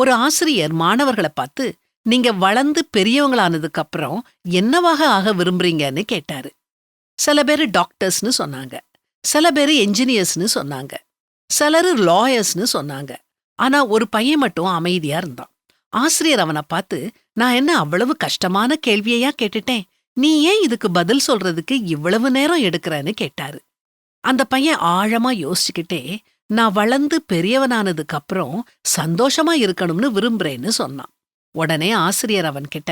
ஒரு ஆசிரியர் மாணவர்களை பார்த்து நீங்க வளர்ந்து பெரியவங்களானதுக்கு அப்புறம் என்னவாக ஆக விரும்புறீங்கன்னு கேட்டாரு. சில பேர் டாக்டர்ஸ்னு சொன்னாங்க. சில பேர் என்ஜினியர்ஸ்னு சொன்னாங்க. சிலர் லாயர்ஸ்னு சொன்னாங்க. ஆனா ஒரு பையன் மட்டும் அமைதியா இருந்தான். ஆசிரியர் அவனை பார்த்து நான் என்ன அவ்வளவு கஷ்டமான கேள்வியையா கேட்டுட்டேன்? நீ ஏன் இதுக்கு பதில் சொல்றதுக்கு இவ்வளவு நேரம் எடுக்கிறன்னு கேட்டாரு. அந்த பையன் ஆழமா யோசிச்சுக்கிட்டே நான் வளர்ந்து பெரியவனானதுக்கு அப்புறம் சந்தோஷமா இருக்கணும்னு விரும்புறேன்னு சொன்னான். உடனே ஆசிரியர் அவன்கிட்ட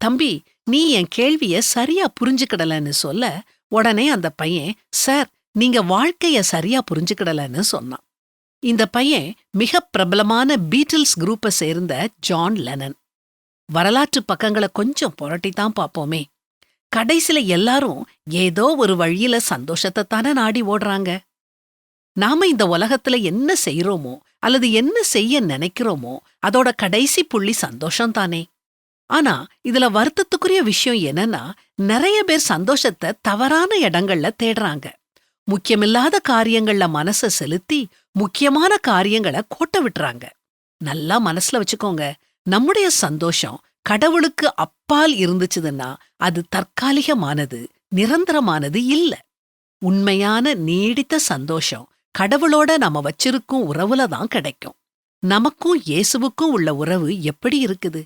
தம்பி நீ என் கேள்விய சரியா புரிஞ்சுக்கிடலன்னு சொல்ல உடனே அந்த பையன் சார் நீங்க வாழ்க்கைய சரியா புரிஞ்சுக்கிடலன்னு சொன்னான். இந்த பையன் மிக பிரபலமான பீட்டில்ஸ் குரூப்பை சேர்ந்த ஜான் லெனன். வரலாற்று பக்கங்களை கொஞ்சம் புரட்டித்தான் பாப்போமே கடைசில எல்லாரும் ஏதோ ஒரு வழியில சந்தோஷத்தை தானே நாடி ஓடுறாங்க. நாம இந்த உலகத்துல என்ன செய்யறோமோ அல்லது என்ன செய்ய நினைக்கிறோமோ அதோட கடைசி புள்ளி சந்தோஷம் தானே ஆனா இதுல வருத்தத்துக்குரிய விஷயம் என்னன்னா நிறைய பேர் சந்தோஷத்தை தவறான இடங்கள்ல தேடுறாங்க. முக்கியமில்லாத காரியங்கள்ல மனச செலுத்தி முக்கியமான காரியங்களை கோட்ட விட்டுறாங்க. நல்லா மனசுல வச்சுக்கோங்க நம்முடைய சந்தோஷம் கடவுளுக்கு அப்பால் இருந்துச்சுதுன்னா அது தற்காலிகமானது நிரந்தரமானது இல்ல. உண்மையான நீடித்த சந்தோஷம் கடவுளோட நாம வச்சிருக்கும் உறவுல தான் கிடைக்கும். நமக்கும் இயேசுவுக்கும் உள்ள உறவு எப்படி இருக்குது?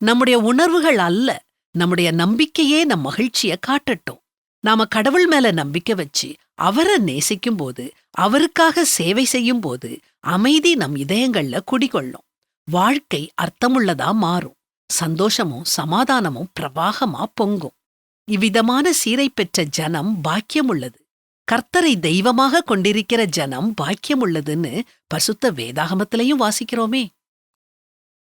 நம்முடைய உணர்வுகள் அல்ல நம்முடைய நம்பிக்கையே நம் மகிழ்ச்சிய காட்டட்டும். நாம கடவுள் மேல நம்பிக்கை வச்சு அவரை நேசிக்கும் போது அவருக்காக சேவை செய்யும் போது அமைதி நம் இதயங்கள்ல குடிகொள்ளும். வாழ்க்கை அர்த்தமுள்ளதா மாறும். சந்தோஷமும் சமாதானமும் பிரவாகமா பொங்கும். இவ்விதமான சீரை பெற்ற ஜனம் பாக்கியமுள்ளது. கர்த்தரை தெய்வமாக கொண்டிருக்கிற ஜனம் பாக்கியம் உள்ளதுன்னு பசுத்த வேதாகமத்திலையும் வாசிக்கிறோமே.